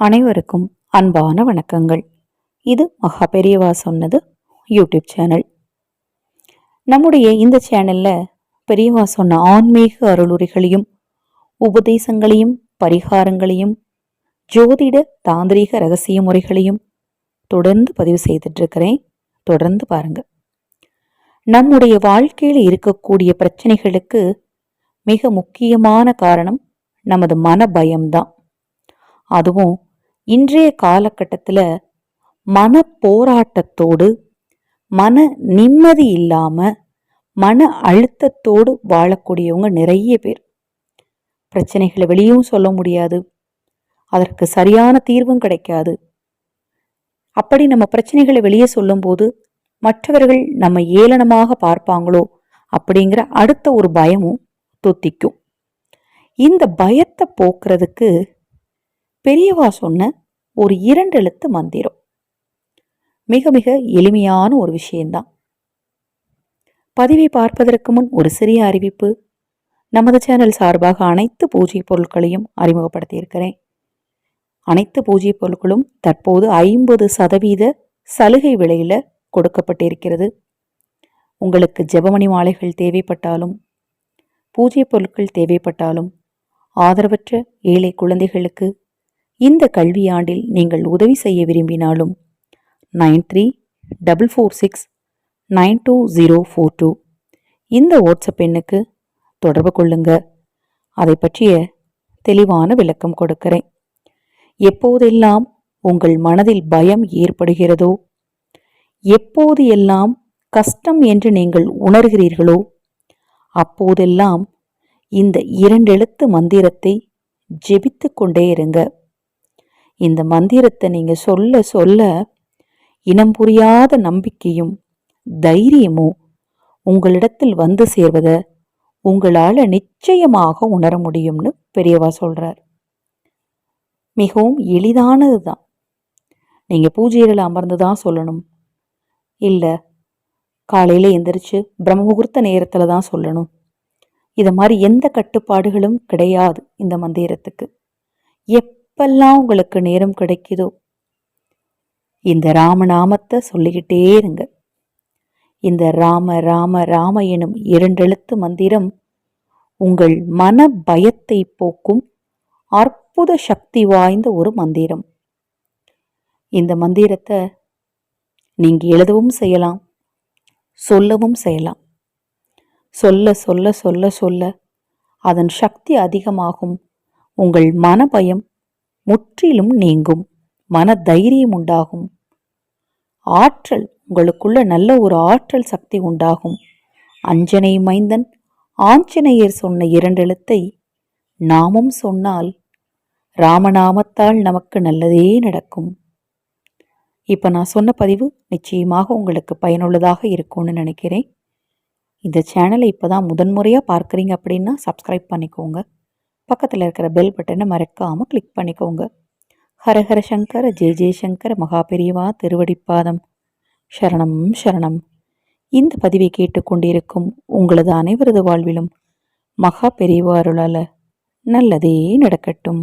அனைவருக்கும் அன்பான வணக்கங்கள். இது மகா பெரியவா சொன்னது யூடியூப் சேனல். நம்முடைய இந்த சேனலில் பெரியவா சொன்ன ஆன்மீக அருளுரைகளையும் உபதேசங்களையும் பரிகாரங்களையும் ஜோதிட தாந்திரீக ரகசிய முறைகளையும் தொடர்ந்து பதிவு செய்துட்ருக்கிறேன் தொடர்ந்து பாருங்கள் நம்முடைய வாழ்க்கையில் இருக்கக்கூடிய பிரச்சனைகளுக்கு மிக முக்கியமான காரணம் நமது மன பயம்தான் அதுவும் இன்றைய காலகட்டத்தில் மன போராட்டத்தோடு மன நிம்மதி இல்லாமல் மன அழுத்தத்தோடு வாழக்கூடியவங்க நிறைய பேர். பிரச்சனைகளை வெளியும் சொல்ல முடியாது. அதற்கு சரியான தீர்வும் கிடைக்காது. அப்படி நம்ம பிரச்சனைகளை வெளியே சொல்லும்போது மற்றவர்கள் நம்ம ஏளனமாக பார்ப்பாங்களோ அப்படிங்கிற அடுத்த ஒரு பயமும் தொத்திக்கும். இந்த பயத்தை போக்குறதுக்கு பெரியவா சொன்ன ஒரு இரண்டு எழுத்து மந்திரம். மிக மிக எளிமையான ஒரு விஷயம்தான் பதிவை பார்ப்பதற்கு முன் ஒரு சிறிய அறிவிப்பு. நமது சேனல் சார்பாக அனைத்து பூஜை பொருட்களையும் அறிமுகப்படுத்தியிருக்கிறேன். அனைத்து பூஜை பொருட்களும் தற்போது ஐம்பது சதவீத சலுகை விலையில் கொடுக்கப்பட்டிருக்கிறது. உங்களுக்கு ஜெபமணி மாலைகள் தேவைப்பட்டாலும் பூஜை பொருட்கள் தேவைப்பட்டாலும் ஆதரவற்ற ஏழை குழந்தைகளுக்கு இந்த கல்வியாண்டில் நீங்கள் உதவி செய்ய விரும்பினாலும் nine three double four six nine two zero four two. இந்த வாட்ஸ்அப் எண்ணுக்கு தொடர்பு கொள்ளுங்க. அதை பற்றிய தெளிவான விளக்கம் கொடுக்கிறேன். எப்போதெல்லாம் உங்கள் மனதில் பயம் ஏற்படுகிறதோ எப்போது எல்லாம் கஷ்டம் என்று நீங்கள் உணர்கிறீர்களோ அப்போதெல்லாம் இந்த இரண்டெழுத்து மந்திரத்தை ஜெபித்து கொண்டே இருங்க. இந்த மந்திரத்தை நீங்க சொல்ல சொல்ல இனம் புரியாத நம்பிக்கையும் தைரியமும் உங்களிடத்தில் வந்து சேர்வத உங்களால நிச்சயமாக உணர முடியும்னு பெரியவா சொல்றார். மிகவும் எளிதானது தான் நீங்க பூஜையில் அமர்ந்து தான் சொல்லணும். இல்லை காலையில் எந்திரிச்சு பிரம்ம முகூர்த்த நேரத்தில் தான் சொல்லணும். இதை மாதிரி எந்த கட்டுப்பாடுகளும் கிடையாது இந்த மந்திரத்துக்கு. எப் எப்பெல்லாம் உங்களுக்கு நேரம் கிடைக்குதோ. இந்த ராமநாமத்தை சொல்லிக்கிட்டே இருங்க. இந்த ராம ராம ராம எனும் இரண்டெழுத்து மந்திரம் உங்கள் மன பயத்தை போக்கும் அற்புத சக்தி வாய்ந்த ஒரு மந்திரம். இந்த மந்திரத்தை நீங்க எழுதவும் செய்யலாம் சொல்லவும் செய்யலாம். சொல்ல சொல்ல சொல்ல சொல்ல அதன் சக்தி அதிகமாகும். உங்கள் மனபயம் முற்றிலும் நீங்கும். மன தைரியம் உண்டாகும். ஆற்றல் உங்களுக்குள்ள நல்ல ஒரு ஆற்றல் சக்தி உண்டாகும். அஞ்சனை மைந்தன் ஆஞ்சநேயர் சொன்ன இரண்டெழுத்தை நாமும் சொன்னால் ராமநாமத்தால் நமக்கு நல்லதே நடக்கும். இப்போ நான் சொன்ன பதிவு நிச்சயமாக உங்களுக்கு பயனுள்ளதாக இருக்கும்னு நினைக்கிறேன். இந்த சேனலை இப்போ தான் முதன்முறையாக பார்க்குறீங்க அப்படின்னா சப்ஸ்கிரைப் பண்ணிக்கோங்க. பக்கத்தில் இருக்கிற பெல் பட்டனை மறக்காமல் கிளிக் பண்ணிக்கோங்க. ஹரஹர சங்கர ஜெய ஜெயசங்கர மகாபெரியவா திருவடிப்பாதம். சரணம் சரணம். இந்த பதிவை கேட்டுக்கொண்டிருக்கும் உங்களது அனைவரது வாழ்விலும் மகா பெரியவாருளால நல்லதே நடக்கட்டும்.